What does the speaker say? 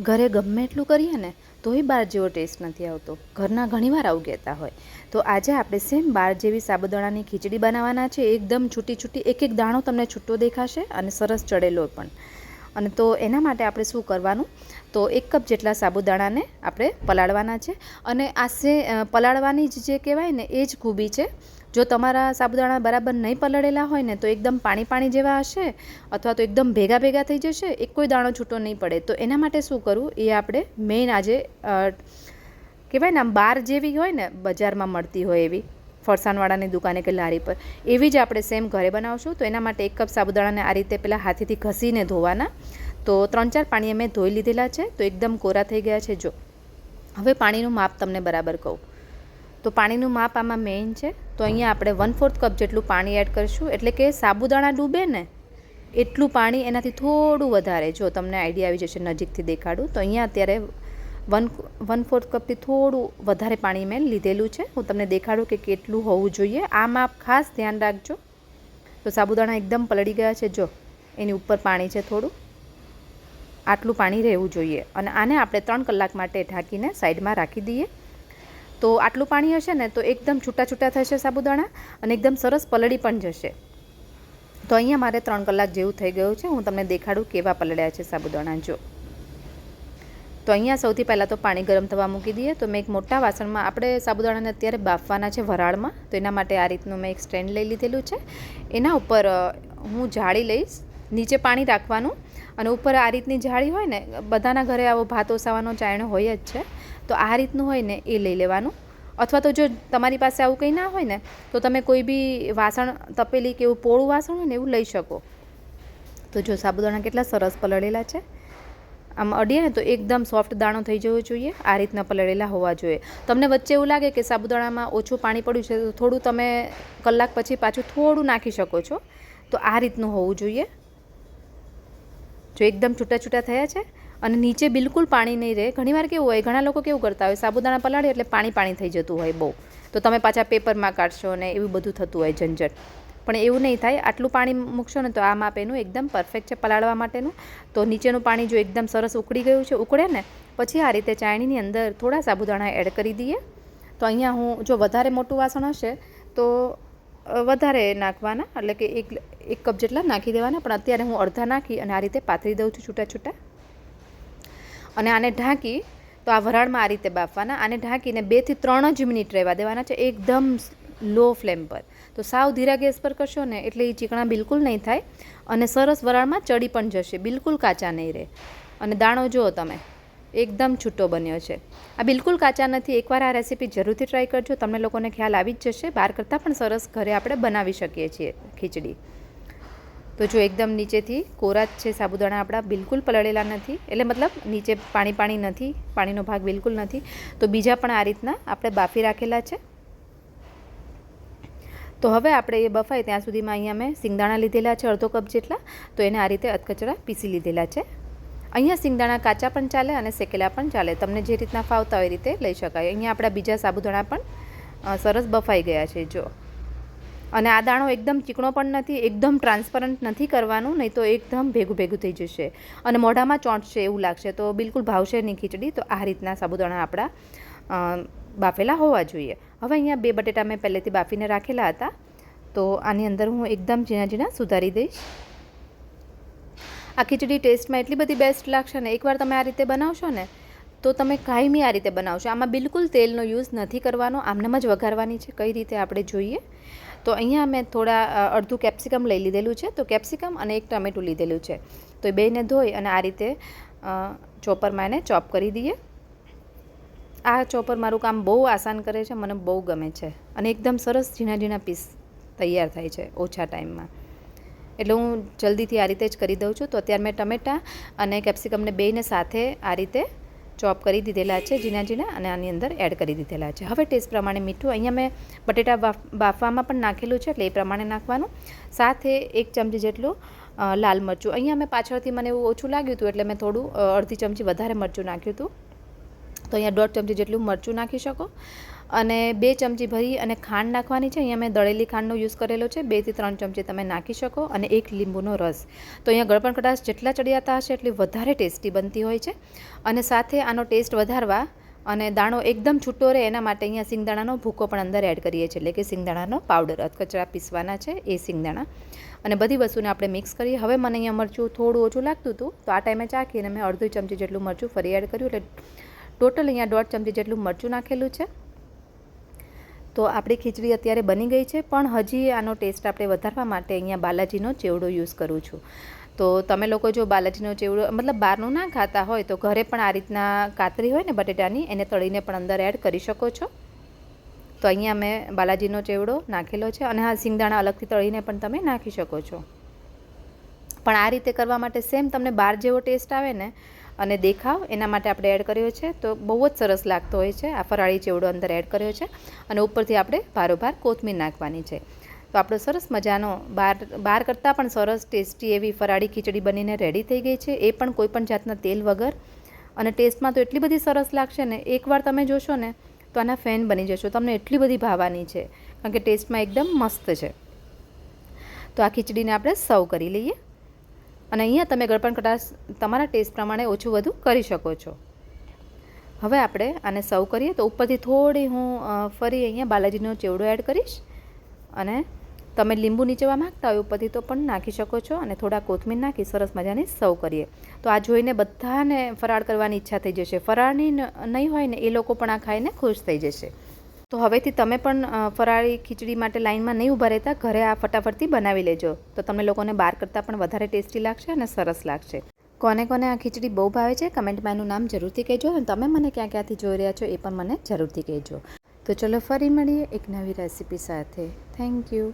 ઘરે ગમે એટલું કરીએ ને, તોય બહાર જેવો ટેસ્ટ નથી આવતો. ઘરના ઘણીવાર આવું કહેતા હોય. તો આજે આપણે સેમ બાર જેવી સાબુદાણાની ખીચડી બનાવવાના છે. એકદમ છૂટી છૂટી એક એક દાણો તમને છૂટો દેખાશે અને સરસ ચડેલો પણ. અને તો એના માટે આપણે શું કરવાનું? તો એક કપ જેટલા સાબુદાણાને આપણે પલાળવાના છે. અને આ સે પલાળવાની જ જે કહેવાય ને, એ જ ખૂબી છે. જો તમારા સાબુદાણા બરાબર નહીં પલળેલા હોય ને, તો એકદમ પાણી પાણી જેવા હશે અથવા તો એકદમ ભેગા ભેગા થઈ જશે, એક કોઈ દાણો છૂટો નહીં પડે. તો એના માટે શું કરવું? એ આપણે મેઇન આજે કહેવાય ને, આમ બાર જેવી હોય ને, બજારમાં મળતી હોય એવી. ફરસાણવાળાની દુકાને કે લારી પર. એવી જ આપણે સેમ ઘરે બનાવશું. તો એના માટે એક કપ સાબુદાણાને આ રીતે પહેલાં હાથેથી ઘસીને ધોવાના. તો ત્રણ ચાર પાણીએ મેં ધોઈ લીધેલા છે. તો એકદમ કોરા થઈ ગયા છે. જો, હવે પાણીનું માપ તમને બરાબર કહું. તો પાણીનું માપ આમાં મેઇન છે. તો અહીંયા આપણે વન ફોર્થ કપ જેટલું પાણી એડ કરીશું. એટલે કે સાબુદાણા ડૂબે ને, એટલું પાણી એનાથી થોડું વધારે. જો તમને આઈડિયા આવી જશે નજીકથી દેખાડું. તો અહીંયા અત્યારે વન વન ફોર્થ કપથી થોડું વધારે પાણી મેં લીધેલું છે. હું તમને દેખાડું કે કેટલું હોવું જોઈએ. આ માપ ખાસ ધ્યાન રાખજો. તો સાબુદાણા એકદમ પલળી ગયા છે. જો, એની ઉપર પાણી છે થોડું. આટલું પાણી રહેવું જોઈએ. અને આને આપણે ત્રણ કલાક માટે ઢાંકીને સાઈડમાં રાખી દઈએ. તો આટલું પાણી હશે ને, તો એકદમ છૂટા છૂટા થશે સાબુદાણા અને એકદમ સરસ પલળી પણ જશે. તો અહીંયા મારે ત્રણ કલાક જેવું થઈ ગયું છે. હું તમને દેખાડું કેવા પલળ્યા છે સાબુદાણા. જો. તો અહીંયા સૌથી પહેલાં તો પાણી ગરમ થવા મૂકી દઈએ. તો મેં એક મોટા વાસણમાં આપણે સાબુદાણાને અત્યારે બાફવાના છે વરાળમાં. તો એના માટે આ રીતનું મેં એક સ્ટેન્ડ લઈ લીધેલું છે. એના ઉપર હું જાળી લઈશ. નીચે પાણી રાખવાનું. અને ઉપર આ રીતની જાળી હોય ને, બધાના ઘરે આવો ભાત ઓસાવાનો, ચાયણો હોય જ છે. તો આ રીતનું હોય ને, એ લઈ લેવાનું. અથવા તો જો તમારી પાસે આવું કંઈ ના હોય ને, તો તમે કોઈ બી વાસણ તપેલી કે એવું પોળું વાસણ હોય ને, એવું લઈ શકો. તો જો સાબુદાણા કેટલા સરસ પલળેલા છે. આમ અડીએ ને તો એકદમ સોફ્ટ દાણો થઈ જવો જોઈએ, આ રીતના પલળેલા હોવા જોઈએ. તમને વચ્ચે એવું લાગે કે સાબુદાણામાં ઓછું પાણી પડ્યું છે, તો થોડું તમે કલાક પછી પાછું થોડું નાખી શકો છો. તો આ રીતનું હોવું જોઈએ. જો એકદમ છૂટા છૂટા થયા છે અને નીચે બિલકુલ પાણી નહીં રહે. ઘણીવાર કેવું હોય, ઘણા લોકો કેવું કરતા હોય, સાબુદાણા પલાળે એટલે પાણી પાણી થઈ જતું હોય બહુ. તો તમે પાછા પેપરમાં કાઢશો ને એવું બધું થતું હોય ઝંઝટ. પણ એવું નહીં થાય. આટલું પાણી મૂકશો ને તો આ માપ એનું એકદમ પરફેક્ટ છે પલાળવા માટેનું. તો નીચેનું પાણી જો એકદમ સરસ ઉકળી ગયું છે, ઉકળે ને, પછી આ રીતે ચાયણીની અંદર થોડા સાબુદાણા એડ કરી દઈએ. તો અહીંયા હું, જો વધારે મોટું વાસણ હશે, તો વધારે નાખવાના, એટલે કે એક એક કપ જેટલા નાખી દેવાના, પણ અત્યારે હું અડધા નાખી અને આ રીતે પાથરી દઉં છું છૂટા છૂટા. અને આને ઢાંકી, તો આ વરાળમાં આ રીતે બાફવાના, આને ઢાંકીને બેથી ત્રણ જ મિનિટ રહેવા દેવાના છે. એકદમ લો ફ્લેમ પર. તો સાવ ધીરા ગેસ પર કરશો ને એટલે એ ચીકણા બિલકુલ નહીં થાય અને સરસ વરાળમાં ચડી પણ જશે, બિલકુલ કાચા નહીં રહે. અને દાણો જુઓ તમે, એકદમ છૂટો બન્યો છે. આ બિલકુલ કાચા નથી, એકવાર આ રેસીપી જરૂરથી ટ્રાય કરજો, તમને લોકોને ખ્યાલ આવી જ જશે બહાર કરતાં પણ સરસ ઘરે આપણે બનાવી શકીએ છીએ ખીચડી. તો જો એકદમ નીચેથી કોરા જ છે સાબુદાણા આપણા, બિલકુલ પલળેલા નથી, એટલે મતલબ નીચે પાણી પાણી નથી, પાણીનો ભાગ બિલકુલ નથી. તો બીજા પણ આ રીતના આપણે બાફી રાખેલા છે. તો હવે આપણે એ બફાય ત્યાં સુધીમાં અહીંયા મેં સિંગદાણા લીધેલા છે, અડધો કપ જેટલા. તો એને આ રીતે અધકચરા પીસી લીધેલા છે. અહીંયા સિંગદાણા કાચા પણ ચાલે અને શેકેલા પણ ચાલે. તમને જે રીતના ફાવતા હોય એ રીતે લઈ શકાય. અહીંયા આપણા બીજા સાબુદાણા પણ સરસ બફાઈ ગયા છે, જો. અને આ દાણો એકદમ ચીકણો પણ નથી, એકદમ ટ્રાન્સપરન્ટ નથી કરવાનું, નહીં તો એકદમ ભેગું ભેગું થઈ જશે. અને મોઢામાં ચોંટશે એવું લાગશે, તો બિલકુલ ભાવશે નહીં ખીચડી. તો આ રીતના સાબુદાણા આપણા બાફેલા હોવા જોઈએ. હવે અહીંયા બે બટેટા મેં પહેલેથી બાફીને રાખેલા હતા. તો આની અંદર હું એકદમ ઝીણા ઝીણા સુધારી દઈશ. આ ખીચડી ટેસ્ટમાં એટલી બધી બેસ્ટ લાગશે ને, એકવાર તમે આ રીતે બનાવશો ને, તો તમે કાયમી આ રીતે બનાવશો. આમાં બિલકુલ તેલનો યુઝ નથી કરવાનો, આમનામ જ વઘારવાની છે, કઈ રીતે આપણે જોઈએ. તો અહીંયા મેં થોડા અડધું કેપ્સિકમ લઈ લીધેલું છે. તો કેપ્સિકમ અને એક ટમેટું લીધેલું છે. તો એ બેને ધોઈ અને આ રીતે ચોપરમાં એને ચોપ કરી દઈએ. આ ચોપર મારું કામ બહુ આસાન કરે છે, મને બહુ ગમે છે. અને એકદમ સરસ ઝીણા ઝીણા પીસ તૈયાર થાય છે ઓછા ટાઈમમાં. એટલે હું જલ્દીથી આ રીતે જ કરી દઉં છું. તો અત્યારે મેં ટમેટાં અને કેપ્સિકમને બેયને સાથે આ રીતે ચોપ કરી દીધેલા છે, ઝીણા ઝીણા, અને આની અંદર એડ કરી દીધેલા છે. હવે ટેસ્ટ પ્રમાણે મીઠું, અહીંયા મેં બટેટા બાફવામાં પણ નાખેલું છે, એટલે એ પ્રમાણે નાખવાનું. સાથે એક ચમચી જેટલું લાલ મરચું. અહીંયા મેં પાછળથી મને એવું ઓછું લાગ્યું હતું, એટલે મેં થોડું અડધી ચમચી વધારે મરચું નાખ્યું હતું. તો અહીંયા દોઢ ચમચી જેટલું મરચું નાખી શકો. અને બે ચમચી ભરી અને ખાંડ નાખવાની છે. અહીંયા મેં દળેલી ખાંડનો યુઝ કરેલો છે. બેથી ત્રણ ચમચી તમે નાખી શકો અને એક લીંબુનો રસ. તો અહીંયા ગળપણ કટાશ જેટલા ચડિયાતા હશે એટલી વધારે ટેસ્ટી બનતી હોય છે. અને સાથે આનો ટેસ્ટ વધારવા અને દાણો એકદમ છૂટો રહે એના માટે અહીંયા સિંગદાણાનો ભૂકો પણ અંદર એડ કરીએ છીએ. એટલે કે સિંગદાણાનો પાવડર. અધકચરા પીસવાના છે એ સિંગદાણા. અને બધી વસ્તુને આપણે મિક્સ કરીએ. હવે મને અહીંયા મરચું થોડું ઓછું લાગતું હતું. તો આ ટાઈમે ચાખીને મેં અડધી ચમચી જેટલું મરચું ફરી એડ કર્યું. એટલે ટોટલ અહીંયા દોઢ ચમચી જેટલું મરચું નાખેલું છે. તો આપણી ખીચડી અત્યારે બની ગઈ છે, પણ હજી આનો ટેસ્ટ આપણે વધારવા માટે અહીંયા બાલાજીનો ચેવડો યુઝ કરું છું. તો તમે લોકો જો બાલાજીનો ચેવડો, મતલબ બહારનું ના ખાતા હોય તો ઘરે પણ આ રીતના કાતરી હોય ને બટેટાની, એને તળીને પણ અંદર એડ કરી શકો છો. તો અહીંયા મેં બાલાજીનો ચેવડો નાખેલો છે અને હા સિંગદાણા અલગથી તળીને પણ તમે નાખી શકો છો. પણ આ રીતે કરવા માટે સેમ તમને બહાર જેવો ટેસ્ટ આવે ને અને દેખાવ એના માટે આપણે એડ કર્યો છે. તો બહુ જ સરસ લાગતો હોય છે. આ ફરાળી ચેવડો અંદર એડ કર્યો છે અને ઉપરથી આપણે ભારોભાર કોથમીર નાખવાની છે. તો આપણો સરસ મજાનો બહાર બહાર કરતાં પણ સરસ ટેસ્ટી એવી ફરાળી ખીચડી બનીને રેડી થઈ ગઈ છે. એ પણ કોઈપણ જાતના તેલ વગર. અને ટેસ્ટમાં તો એટલી બધી સરસ લાગશે ને, એકવાર તમે જોશો ને, તો આના ફેન બની જશો. તમને એટલી બધી ભાવવાની છે. કારણ કે ટેસ્ટમાં એકદમ મસ્ત છે. તો આ ખીચડીને આપણે સર્વ કરી લઈએ. અને અહીંયા તમે ગળપણ કટાશ તમારા ટેસ્ટ પ્રમાણે ઓછું વધુ કરી શકો છો. હવે આપણે આને સર્વ કરીએ તો ઉપરથી થોડી હું ફરી અહીંયા બાલાજીનો ચેવડો એડ કરીશ અને તમે લીંબુ નીચેવા માંગતા હોય ઉપરથી તો પણ નાખી શકો છો અને થોડા કોથમીર નાખી સરસ મજાની સર્વ કરીએ. તો આ જોઈને બધાને ફરાળ કરવાની ઈચ્છા થઈ જશે. ફરાળની નહીં હોય ને એ લોકો પણ આ ખાઈને ખુશ થઈ જશે. તો હવેથી તમે પણ ફરાળી ખીચડી માટે લાઇનમાં નહીં ઊભા રહેતા, ઘરે આ ફટાફટથી બનાવી લેજો. તો તમને લોકોને બહાર કરતાં પણ વધારે ટેસ્ટી લાગશે અને સરસ લાગશે. કોને કોને આ ખીચડી બહુ ભાવે છે, કમેન્ટમાં એનું નામ જરૂરથી કહેજો અને તમે મને ક્યાં ક્યાંથી જોઈ રહ્યા છો એ પણ મને જરૂરથી કહેજો. તો ચલો ફરી મળીએ એક નવી રેસીપી સાથે. Thank you.